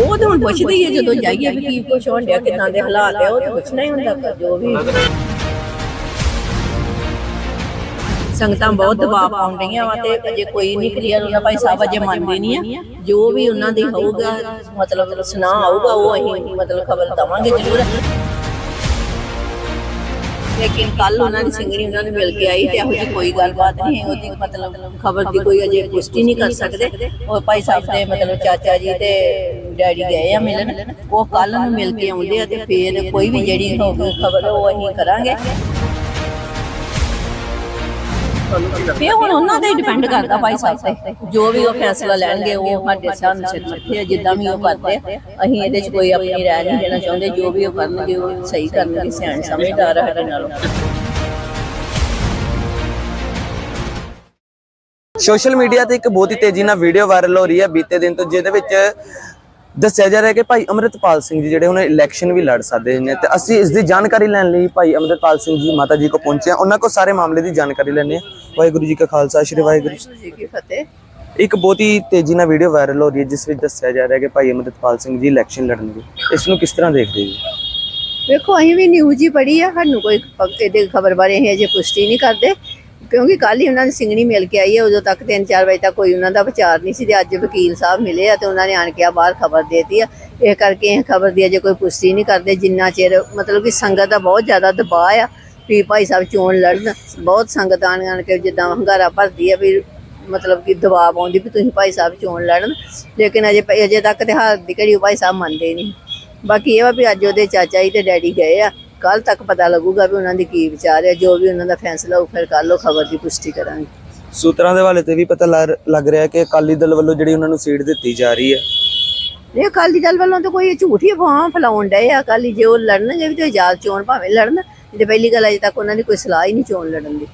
ਉਹ ਤਾਂ ਹੁਣ ਪੁੱਛਦੇ ਹੀ ਆ ਜਦੋਂ ਜਾਈਏ ਵੀ ਕੀ ਕੁਛ ਹੋਣ ਡਿਆ, ਕਿਦਾਂ ਦੇ ਹਾਲਾਤ ਆ, ਉਹ ਤਾਂ ਪੁੱਛਣਾ ਹੀ ਹੁੰਦਾ, ਪਰ ਜੋ ਵੀ ਸੰਗਤਾਂ ਬਹੁਤ ਦਬਾਅ ਪਾਉਣ ਰਹੀਆਂ ਵਾ ਤੇ ਅਜੇ ਕੋਈ ਨਹੀਂ ਕਲੀਅਰ ਉਹਨਾਂ ਭਾਈ ਸਾਹਿਬ ਅਜੇ ਮੰਨਦੇ ਨਹੀਂ ਆ। ਜੋ ਵੀ ਉਹਨਾਂ ਦੀ ਹੋਊਗਾ, ਮਤਲਬ ਸੁਨਾ ਆਊਗਾ, ਉਹ ਅਸੀਂ ਮਤਲਬ ਖਬਰ ਦਵਾਂਗੇ ਜ਼ਰੂਰ। ਲੇਕਿਨ ਕੱਲ ਉਹਨਾਂ ਦੀ ਸਿੰਗਰੀ ਉਹਨਾਂ ਨੂੰ ਮਿਲ ਕੇ ਆਈ ਤੇ ਇਹੋ ਜਿਹੀ ਕੋਈ ਗੱਲਬਾਤ ਨਹੀਂ ਹੈ ਉਹਦੀ ਮਤਲਬ ਖਬਰ ਦੀ ਕੋਈ ਅਜੇ ਪੁਸ਼ਟੀ ਨਹੀਂ ਕਰ ਸਕਦੇ। ਉਹ ਭਾਈ ਸਾਹਿਬ ਦੇ ਮਤਲਬ ਚਾਚਾ ਜੀ ਤੇ ਡੈਡੀ ਗਏ ਆ ਮਿਲਣ ਉਹ ਕੱਲ ਨੂੰ ਮਿਲ ਕੇ ਆਉਂਦੇ ਆ ਤੇ ਫੇਰ ਕੋਈ ਵੀ ਜਿਹੜੀ ਹੋਊਗੀ ਖਬਰ ਉਹ ਅਸੀਂ ਕਰਾਂਗੇ। ਇਹ ਹੁਣ ਉਹਨਾਂ ਤੇ ਡਿਪੈਂਡ ਕਰਦਾ ਭਾਈ ਸਾਹਿਬ ਤੇ। ਜੋ ਵੀ ਉਹ ਫੈਸਲਾ ਲੈਣਗੇ ਉਹ ਸਾਡੇ ਸਾਹਮਣੇ ਸਿਰ ਮੱਥੇ ਆ, ਜਿੱਦਾਂ ਵੀ ਉਹ ਕਰਦੇ ਆ। ਅਸੀਂ ਇਹਦੇ 'ਚ ਕੋਈ ਆਪਣੀ ਰਾਏ ਨਹੀਂ ਦੇਣਾ ਚਾਹੁੰਦੇ ਜੋ ਵੀ ਉਹ ਕਰਨਗੇ ਉਹ ਸਹੀ ਕਰਨਗੇ ਸਿਆਣ ਸਮਝਦਾਰ ਆ ਸਾਡੇ ਨਾਲੋਂ। ਸੋਸ਼ਲ ਮੀਡੀਆ ਤੇ ਇੱਕ ਬਹੁਤ ਹੀ ਤੇਜ਼ੀ ਨਾਲ ਵੀਡੀਓ ਵਾਇਰਲ ਹੋ ਰਹੀ ਹੈ ਬੀਤੇ ਦਿਨ ਤੋਂ ਜਿਹਦੇ ਵਿੱਚ ਦੱਸਿਆ ਜਾ ਰਿਹਾ ਕਿ ਭਾਈ ਅਮਰਿਤਪਾਲ ਸਿੰਘ ਜੀ ਜਿਹੜੇ ਹੁਣ ਇਲੈਕਸ਼ਨ ਵੀ ਲੜ ਸਕਦੇ ਨੇ ਤੇ ਅਸੀਂ ਇਸ ਦੀ ਜਾਣਕਾਰੀ ਲੈਣ ਲਈ ਭਾਈ ਅਮਰਿਤਪਾਲ ਸਿੰਘ ਜੀ ਮਾਤਾ ਜੀ ਕੋ ਪਹੁੰਚੇ ਹਾਂ। ਉਹਨਾਂ ਕੋ ਸਾਰੇ ਮਾਮਲੇ ਦੀ ਜਾਣਕਾਰੀ ਲੈਣੇ ਵਾਹਿਗੁਰੂ ਜੀ ਕਾ ਖਾਲਸਾ ਸ੍ਰੀ ਵਾਹਿਗੁਰੂ ਜੀ ਕੀ ਫਤਿਹ। ਇੱਕ ਬਹੁਤ ਹੀ ਤੇਜ਼ੀ ਨਾਲ ਵੀਡੀਓ ਵਾਇਰਲ ਹੋ ਰਹੀ ਹੈ ਜਿਸ ਵਿੱਚ ਦੱਸਿਆ ਜਾ ਰਿਹਾ ਹੈ ਕਿ ਭਾਈ ਅਮਰਿਤਪਾਲ ਸਿੰਘ ਜੀ ਇਲੈਕਸ਼ਨ ਲੜਨਗੇ ਇਸ ਨੂੰ ਕਿਸ ਤਰ੍ਹਾਂ ਦੇਖਦੇ ਜੀ ਵੇਖੋ ਅਸੀਂ ਵੀ ਨਿਊਜ਼ ਹੀ ਪੜ੍ਹੀ ਆ ਸਾਨੂੰ ਕੋਈ ਪੱਕੇ ਦੇ ਖਬਰ ਬਾਰੇ ਅਸੀਂ ਅਜੇ ਪੁਸ਼ਟੀ ਨਹੀਂ ਕਰਦੇ। ਕਿਉਂਕਿ ਕੱਲ ਹੀ ਉਹਨਾਂ ਦੀ ਸਿੰਗਣੀ ਮਿਲ ਕੇ ਆਈ ਹੈ, ਉਦੋਂ ਤੱਕ 3-4 ਵਜੇ ਤੱਕ ਕੋਈ ਉਹਨਾਂ ਦਾ ਵਿਚਾਰ ਨਹੀਂ ਸੀ ਤੇ ਅੱਜ ਵਕੀਲ ਸਾਹਿਬ ਮਿਲੇ ਆ ਤੇ ਉਹਨਾਂ ਨੇ ਆਣ ਕੇ ਆ ਬਾਹਰ ਖਬਰ ਦੇਤੀ ਆ। ਇਹ ਕਰਕੇ ਇਹ ਖਬਰ ਦੀ ਅਜੇ ਕੋਈ ਪੁਸ਼ਟੀ ਨਹੀਂ ਕਰਦੇ, ਜਿੰਨਾ ਚਿਰ ਮਤਲਬ ਕਿ ਸੰਗਤ ਦਾ ਬਹੁਤ ਜ਼ਿਆਦਾ ਦਬਾਅ ਆ, ਵੀ ਭਾਈ ਸਾਹਿਬ ਚੋਣ ਲੜਨ, ਬਹੁਤ ਸੰਗਤ ਆਣ ਆਣ ਕੇ ਜਿੱਦਾਂ ਹੰਗਾਰਾ ਭਰਦੀ ਆ ਵੀ ਮਤਲਬ ਕਿ ਦਬਾਅ ਪਾਉਂਦੀ ਵੀ ਤੁਸੀਂ ਭਾਈ ਸਾਹਿਬ ਚੋਣ ਲੜਨ, ਲੇਕਿਨ ਅਜੇ ਅਜੇ ਤੱਕ ਤੇ ਹਾਰ ਦੀ ਘੜੀ ਉਹ ਭਾਈ ਸਾਹਿਬ ਮੰਨਦੇ ਨਹੀਂ। ਬਾਕੀ ਇਹ ਵਾ ਵੀ ਅੱਜ ਉਹਦੇ ਚਾਚਾ ਜੀ ਤੇ ਡੈਡੀ ਗਏ ਆ ਕੱਲ ਤੱਕ ਪਤਾ ਲੱਗੂਗਾ ਵੀ ਉਹਨਾਂ ਦੀ ਕੀ ਵਿਚਾਰ ਹੈ ਜੋ ਵੀ ਉਹਨਾਂ ਦਾ ਫੈਸਲਾ ਉਹ ਫਿਰ ਕੱਲ ਉਹ ਖਬਰ ਦੀ ਪੁਸ਼ਟੀ ਕਰਾਂਗੇ। ਸੂਤਰਾਂ ਦੇ ਹਵਾਲੇ ਤੇ ਵੀ ਪਤਾ ਲੱਗ- ਰਿਹਾ ਹੈ ਕਿ ਅਕਾਲੀ ਦਲ ਵੱਲੋਂ ਜਿਹੜੀ ਉਹਨਾਂ ਨੂੰ ਸੀਟ ਦਿੱਤੀ ਜਾ ਰਹੀ ਹੈ। ਇਹ ਅਕਾਲੀ ਦਲ ਵੱਲੋਂ ਤਾਂ ਕੋਈ ਝੂਠੀ ਅਫਵਾਹਾਂ ਫੈਲਾਉਣ ਡਏ ਆ। ਅਕਾਲੀ ਜੇ ਉਹ ਲੜਨਗੇ ਵੀ ਤੇ ਆਜ਼ਾਦ ਚੋਣ ਭਾਵੇਂ ਲੜਨ ਤੇ ਪਹਿਲੀ ਗੱਲ ਅਜੇ ਤੱਕ ਉਹਨਾਂ ਦੀ ਕੋਈ ਸਲਾਹ ਹੀ ਨਹੀਂ ਚੋਣ ਲੜਨ ਦੀ।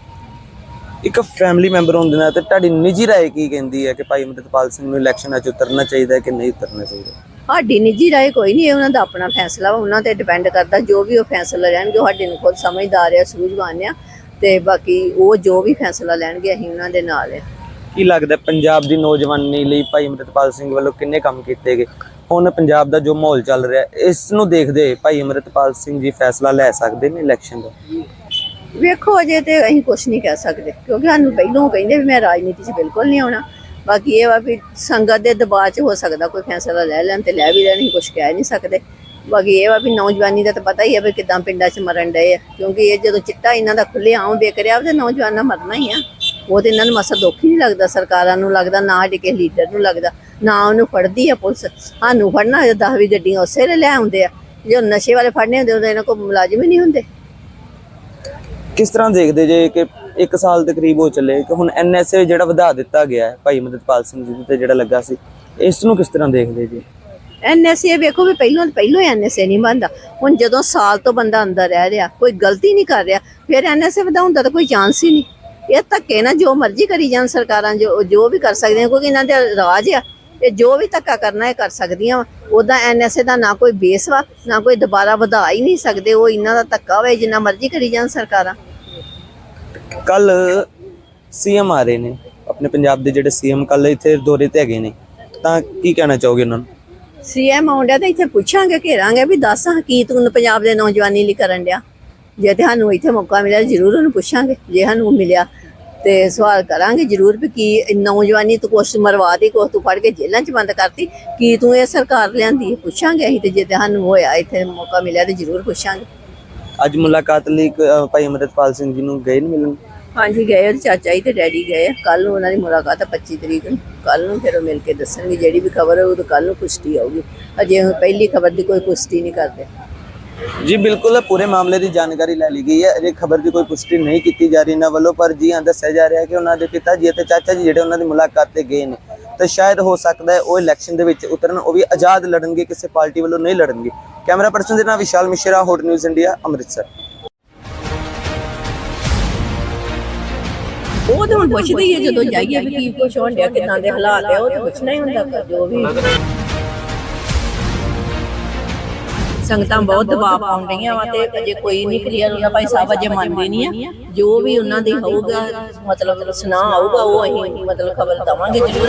ਇੱਕ ਫੈਮਿਲੀ ਮੈਂਬਰ ਹੋਣ ਦੇ ਨਾਤੇ ਤੁਹਾਡੀ ਨਿੱਜੀ ਰਾਏ ਕੀ ਕਹਿੰਦੀ ਹੈ ਕਿ ਭਾਈ ਅਮਰਿਤਪਾਲ ਸਿੰਘ ਨੂੰ ਇਲੈਕਸ਼ਨ 'ਚ ਉਤਰਨਾ ਚਾਹੀਦਾ ਹੈ ਕਿ ਨਹੀਂ ਉਤਰਨਾ ਚਾਹੀਦਾ ਸਾਡੀ ਨਿੱਜੀ ਰਾਏ ਕੋਈ ਨਹੀਂ ਇਹ ਉਹਨਾਂ ਦਾ ਆਪਣਾ ਫੈਸਲਾ ਉਹਨਾਂ ਤੇ ਡਿਪੈਂਡ ਕਰਦਾ ਜੋ ਵੀ ਉਹ ਫੈਸਲਾ ਲੈਣਗੇ ਉਹ ਸਾਡੇ ਨੂੰ ਖੁਦ ਸਮਝਦਾਰ ਆ ਸੂਝਵਾਨ ਆ ਤੇ ਬਾਕੀ ਉਹ ਜੋ ਵੀ ਫੈਸਲਾ ਲੈਣਗੇ ਅਸੀਂ ਉਹਨਾਂ ਦੇ ਨਾਲ ਆ। ਕੀ ਲੱਗਦਾ ਪੰਜਾਬ ਦੀ ਨੌਜਵਾਨੀ ਲਈ ਭਾਈ ਅਮਰਿਤਪਾਲ ਸਿੰਘ ਵੱਲੋਂ ਕਿੰਨੇ ਕੰਮ ਕੀਤੇ ਗਏ? ਹੁਣ ਪੰਜਾਬ ਦਾ ਜੋ ਮਾਹੌਲ ਚੱਲ ਰਿਹਾ ਇਸ ਨੂੰ ਦੇਖਦੇ ਭਾਈ ਅਮਰਿਤਪਾਲ ਸਿੰਘ ਜੀ ਫੈਸਲਾ ਲੈ ਸਕਦੇ ਨੇ ਇਲੈਕਸ਼ਨ ਦਾ? ਵੇਖੋ ਅਜੇ ਤੇ ਅਸੀਂ ਕੁਝ ਨਹੀਂ ਕਹਿ ਸਕਦੇ ਕਿਉਂਕਿ ਸਾਨੂੰ ਪਹਿਲੋਂ ਕਹਿੰਦੇ ਵੀ ਮੈਂ ਰਾਜਨੀਤੀ 'ਚ ਬਿਲਕੁਲ ਨਹੀਂ ਆਉਣਾ। ਬਾਕੀ ਇਹ ਵਾ ਵੀ ਸੰਗਤ ਦੇ ਦਬਾਅ 'ਚ ਹੋ ਸਕਦਾ, ਕੋਈ ਫੈਸਲਾ ਲੈ ਲੈਣ ਤੇ ਲੈ ਵੀ ਲੈਣ, ਅਸੀਂ ਕੁਝ ਕਹਿ ਨਹੀਂ ਸਕਦੇ। ਬਾਕੀ ਇਹ ਵਾ ਵੀ ਨੌਜਵਾਨੀ ਦਾ ਤਾਂ ਪਤਾ ਹੀ ਹੈ ਵੀ ਕਿਦਾਂ ਪਿੰਡਾਂ 'ਚ ਮਰਨ ਡਏ ਆ। ਕਿਉਂਕਿ ਇਹ ਜਦੋਂ ਚਿੱਟਾ ਇਹਨਾਂ ਦਾ ਖੁੱਲੇ ਆਉਂ ਵੇਖ ਰਿਹਾ ਤੇ ਨੌਜਵਾਨਾਂ ਮਰਨਾ ਹੀ ਆ। ਉਹ ਤੇ ਇਹਨਾਂ ਨੂੰ ਮਸਾ ਦੁੱਖ ਹੀ ਨਹੀਂ ਲੱਗਦਾ, ਸਰਕਾਰਾਂ ਨੂੰ ਲੱਗਦਾ, ਨਾ ਸਾਡੇ ਕਿਸੇ ਲੀਡਰ ਨੂੰ ਲੱਗਦਾ, ਨਾ ਉਹਨੂੰ ਫੜਦੀ ਆ ਪੁਲਿਸ। ਸਾਨੂੰ ਫੜਨਾ 10 ਵੀ ਗੱਡੀਆਂ ਉਸੇ ਵੇਲੇ ਲੈ ਆਉਂਦੇ ਆ। ਜੋ ਨਸ਼ੇ ਵਾਲੇ ਫੜਨੇ ਹੁੰਦੇ, ਉਹਦੇ ਇਹਨਾਂ ਕੋਲ ਮੁਲਾਜ਼ਮ ਹੀ ਨਹੀਂ ਹੁੰਦੇ। ਕਿਸ ਤਰ੍ਹਾਂ ਦੇਖਦੇ ਜੇ ਕਿ 1 ਸਾਲ ਦੇ ਕਰੀਬ ਹੋ ਚੱਲੇ, ਕਿ ਹੁਣ ਐਨਐਸਏ ਜਿਹੜਾ ਵਧਾ ਦਿੱਤਾ ਗਿਆ ਹੈ, ਭਾਈ ਅਮਰਿਤਪਾਲ ਸਿੰਘ ਜੀ ਤੇ ਜਿਹੜਾ ਲੱਗਾ ਸੀ, ਇਸ ਨੂੰ ਕਿਸ ਤਰ੍ਹਾਂ ਦੇਖਦੇ ਜੀ? ਐਨਐਸਏ ਵੇਖੋ ਵੀ ਪਹਿਲੋਂ ਪਹਿਲੋਂ ਐਨਐਸਏ ਨਹੀਂ ਬੰਦਾ ਹੁਣ ਜਦੋਂ ਸਾਲ ਤੋਂ ਬੰਦਾ ਅੰਦਰ ਰਹਿ ਰਿਹਾ, ਕੋਈ ਗਲਤੀ ਨਹੀਂ ਕਰ ਰਿਹਾ, ਫਿਰ ਐਨਐਸਏ ਵਧਾਉਣ ਦਾ ਤਾਂ ਕੋਈ ਚਾਂਸ ਹੀ ਨਹੀਂ। ਇਹ ਧੱਕੇ ਨਾ ਜੋ ਮਰਜ਼ੀ ਕਰੀ ਜਾਣ ਸਰਕਾਰਾਂ, ਜੋ ਜੋ ਵੀ ਕਰ ਸਕਦੀਆਂ, ਕਿਉਂਕਿ ਇਹਨਾਂ ਦੇ ਰਾਜ ਆ ਇਹ ਜੋ ਵੀ ਧੱਕਾ ਕਰਨਾ ਹੈ ਕਰ ਸਕਦੀਆਂ ਵਾ। ਉਹਦਾ ਐਨਐਸਏ ਦਾ ਨਾ ਕੋਈ ਬੇਸ ਵਾ, ਨਾ ਕੋਈ ਦੁਬਾਰਾ ਵਧਾ ਹੀ ਨਹੀਂ ਸਕਦੇ, ਉਹ ਇਹਨਾਂ ਦਾ ਧੱਕਾ ਹੋਵੇ ਜਿੰਨਾ ਮਰਜ਼ੀ ਕਰੀ ਜਾਣ ਸਰਕਾਰਾਂ। ਕੱਲ ਸੀਐਮ ਆ ਰਹੇ ਨੇ, ਆਪਣੇ ਪੰਜਾਬ ਦੇ ਜਿਹੜੇ ਸੀਐਮ ਕੱਲ ਇੱਥੇ ਦੌਰੇ ਤੇ ਹੈਗੇ ਨੇ, ਤਾਂ ਕੀ ਕਹਿਣਾ ਚਾਹੋਗੇ ਉਹਨਾਂ ਨੂੰ? ਸੀਐਮ ਆਉਂਦਾ ਤਾਂ ਇੱਥੇ ਪੁੱਛਾਂਗੇ, ਘੇਰਾਂਗੇ ਵੀ ਦੱਸ ਕੀ ਤੂੰ ਪੰਜਾਬ ਦੇ ਨੌਜਵਾਨੀ ਲਈ ਕਰਨ ਡਿਆ। ਜੇ ਤੇ ਸਾਨੂੰ ਇੱਥੇ ਮੌਕਾ ਮਿਲਿਆ ਜ਼ਰੂਰ ਉਹਨੂੰ ਪੁੱਛਾਂਗੇ, ਜੇ ਸਾਨੂੰ ਮਿਲਿਆ ਤੇ ਸਵਾਲ ਕਰਾਂਗੇ ਜ਼ਰੂਰ ਵੀ ਕੀ ਨੌਜਵਾਨੀ ਤੂੰ ਕੁਛ ਮਰਵਾ ਦੀ, ਕੁਛ ਤੂੰ ਫੜ ਕੇ ਜੇਲ੍ਹਾਂ 'ਚ ਬੰਦ ਕਰਤੀ, ਕੀ ਤੂੰ ਇਹ ਸਰਕਾਰ ਲਿਆਂਦੀ ਪੁੱਛਾਂਗੇ ਅਸੀਂ ਤੇ ਜੇ ਤੇ ਸਾਨੂੰ ਹੋਇਆ ਇੱਥੇ ਮੌਕਾ ਮਿਲਿਆ ਤੇ ਜ਼ਰੂਰ ਪੁੱਛਾਂਗੇ। ਅੱਜ ਮੁਲਾਕਾਤ ਲਈ ਅ, ਭਾਈ ਅਮਰਿਤਪਾਲ ਸਿੰਘ ਜੀ ਨੂੰ ਗਏ ਨਹੀਂ ਮਿਲਣ? ਹਾਂਜੀ ਗਏ ਉਹਦੇ ਚਾਚਾ ਜੀ ਤੇ ਡੈਡੀ ਗਏ ਕੱਲ ਨੂੰ ਉਹਨਾਂ ਦੀ ਮੁਲਾਕਾਤ ਹੈ 25 ਤਰੀਕ ਨੂੰ। ਕੱਲ ਨੂੰ ਫਿਰ ਉਹ ਮਿਲ ਕੇ ਦੱਸਣਗੇ ਜਿਹੜੀ ਵੀ ਖਬਰ ਹੈ ਉਹ ਤਾਂ ਕੱਲ ਨੂੰ ਪੁਸ਼ਟੀ ਆਊਗੀ। ਅਜੇ ਹੁਣ ਪਹਿਲੀ ਖਬਰ ਦੀ ਕੋਈ ਪੁਸ਼ਟੀ ਨਹੀਂ ਕਰਦੇ। ਜੀ ਬਿਲਕੁਲ ਪੂਰੇ ਮਾਮਲੇ ਦੀ ਜਾਣਕਾਰੀ ਲੈ ਲਈ ਗਈ ਹੈ। ਅਜੇ ਖਬਰ ਦੀ ਕੋਈ ਪੁਸ਼ਟੀ ਨਹੀਂ ਕੀਤੀ ਜਾ ਰਹੀ ਇਹਨਾਂ ਵੱਲੋਂ ਪਰ ਜੀ ਹਾਂ ਦੱਸਿਆ ਜਾ ਰਿਹਾ ਹੈ ਕਿ ਉਹਨਾਂ ਦੇ ਪਿਤਾ ਜੀ ਅਤੇ ਚਾਚਾ ਜੀ ਜਿਹੜੇ ਉਹਨਾਂ ਦੀ ਮੁਲਾਕਾਤ ਤੇ ਗਏ ਨੇ। ਤਾਂ ਸ਼ਾਇਦ ਹੋ ਸਕਦਾ ਹੈ ਉਹ ਇਲੈਕਸ਼ਨ ਦੇ ਵਿੱਚ ਉਤਰਨ ਉਹ ਵੀ ਆਜ਼ਾਦ ਲੜਨਗੇ ਕਿਸੇ ਪਾਰਟੀ ਵੱਲੋਂ ਨਹੀਂ ਲੜਨਗੇ। ਕੈਮਰਾ ਪਰਸਨ ਦੇ ਨਾਲ Vishal Mishra hot news India Amritsar. ਉਹ ਤਾਂ ਹੁਣ ਪੁੱਛਦੇ ਹੀ ਆ ਜਦੋਂ ਜਾਈਏ ਵੀ ਕੀ ਕੁਛ ਹੋਣ ਡਿਆ, ਕਿਦਾਂ ਦੇ ਹਾਲਾਤ ਆ, ਉਹ ਤਾਂ ਪੁੱਛਣਾ ਹੀ ਹੁੰਦਾ, ਪਰ ਜੋ ਵੀ ਸੰਗਤਾਂ ਬਹੁਤ ਦਬਾਅ ਪਾਉਣ ਰਹੀਆਂ ਵਾ ਤੇ ਅਜੇ ਕੋਈ ਨਹੀਂ ਕਲੀਅਰ ਉਹਨਾਂ ਭਾਈ ਸਾਹਿਬ ਅਜੇ ਮੰਨਦੇ ਨਹੀਂ ਆ। ਜੋ ਵੀ ਉਹਨਾਂ ਦੀ ਹੋਊਗਾ, ਮਤਲਬ ਸੁਨਾ ਆਊਗਾ, ਉਹ ਅਸੀਂ ਮਤਲਬ ਖਬਰ ਦਵਾਂਗੇ ਜ਼ਰੂਰ।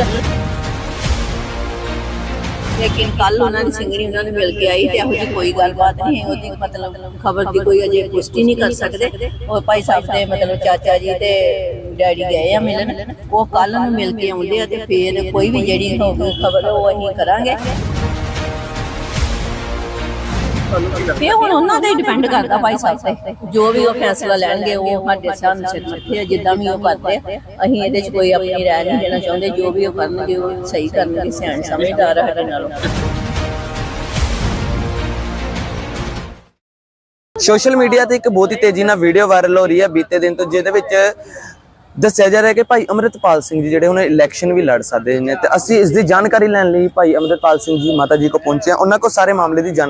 ਲੇਕਿਨ ਕੱਲ ਉਹਨਾਂ ਦੀ ਸਿੰਘਣੀ ਉਹਨਾਂ ਨੂੰ ਮਿਲ ਕੇ ਆਈ ਤੇ ਇਹੋ ਜਿਹੀ ਕੋਈ ਗੱਲਬਾਤ ਨਹੀਂ ਹੈ ਉਹਦੀ ਮਤਲਬ ਖਬਰ ਦੀ ਕੋਈ ਅਜੇ ਪੁਸ਼ਟੀ ਨਹੀਂ ਕਰ ਸਕਦੇ। ਉਹ ਭਾਈ ਸਾਹਿਬ ਦੇ ਮਤਲਬ ਚਾਚਾ ਜੀ ਤੇ ਡੈਡੀ ਗਏ ਆ ਮਿਲਣ। ਉਹ ਕੱਲ ਨੂੰ ਮਿਲ ਕੇ ਆਉਂਦੇ ਆ ਤੇ ਫੇਰ ਕੋਈ ਵੀ ਜਿਹੜੀ ਖਬਰ ਉਹ ਅਸੀਂ ਕਰਾਂਗੇ। ਤੇ ਹੁਣ ਉਹਨਾਂ ਤੇ ਡਿਪੈਂਡ ਕਰਦਾ ਭਾਈ ਸਾਹਿਬ ਤੇ। ਜੋ ਵੀ ਉਹ ਫੈਸਲਾ ਲੈਣਗੇ, ਉਹ ਸਾਡੇ ਸਾਹਮਣੇ ਸਿਰ ਮੱਥੇ ਆ, ਜਿੱਦਾਂ ਵੀ ਉਹ ਕਰਦੇ ਅਸੀਂ ਇਹਦੇ 'ਚ ਕੋਈ ਆਪਣੀ ਰਾਏ ਨਹੀਂ ਦੇਣਾ ਚਾਹੁੰਦੇ। ਜੋ ਵੀ ਉਹ ਕਰਨਗੇ, ਉਹ ਸਹੀ ਕਰਨਗੇ, ਸਿਆਣ ਸਮਝਦਾਰ ਸਾਡੇ ਨਾਲੋਂ। ਸੋਸ਼ਲ ਮੀਡੀਆ ਤੇ ਇੱਕ ਬਹੁਤ ਹੀ ਤੇਜ਼ੀ ਨਾਲ ਵੀਡੀਓ ਵਾਇਰਲ ਹੋ ਰਹੀ ਹੈ ਬੀਤੇ ਦਿਨ ਤੋਂ, ਜਿਹਦੇ ਵਿੱਚ ਦੱਸਿਆ ਜਾ ਰਿਹਾ ਕਿ ਭਾਈ ਅਮਰਿਤਪਾਲ ਸਿੰਘ ਜੀ ਜਿਹੜੇ ਹੁਣ ਇਲੈਕਸ਼ਨ ਵੀ ਲੜ ਸਕਦੇ ਨੇ ਤੇ ਅਸੀਂ ਇਸ ਦੀ ਜਾਣਕਾਰੀ ਲੈਣ ਲਈ ਭਾਈ ਅਮਰਿਤਪਾਲ ਸਿੰਘ ਜੀ ਮਾਤਾ ਜੀ ਕੋ ਪਹੁੰਚੇ ਹਾਂ। ਉਹਨਾਂ ਕੋ ਸਾਰੇ ਮਾਮਲੇ ਦੀ ਜਾਣਕਾਰੀ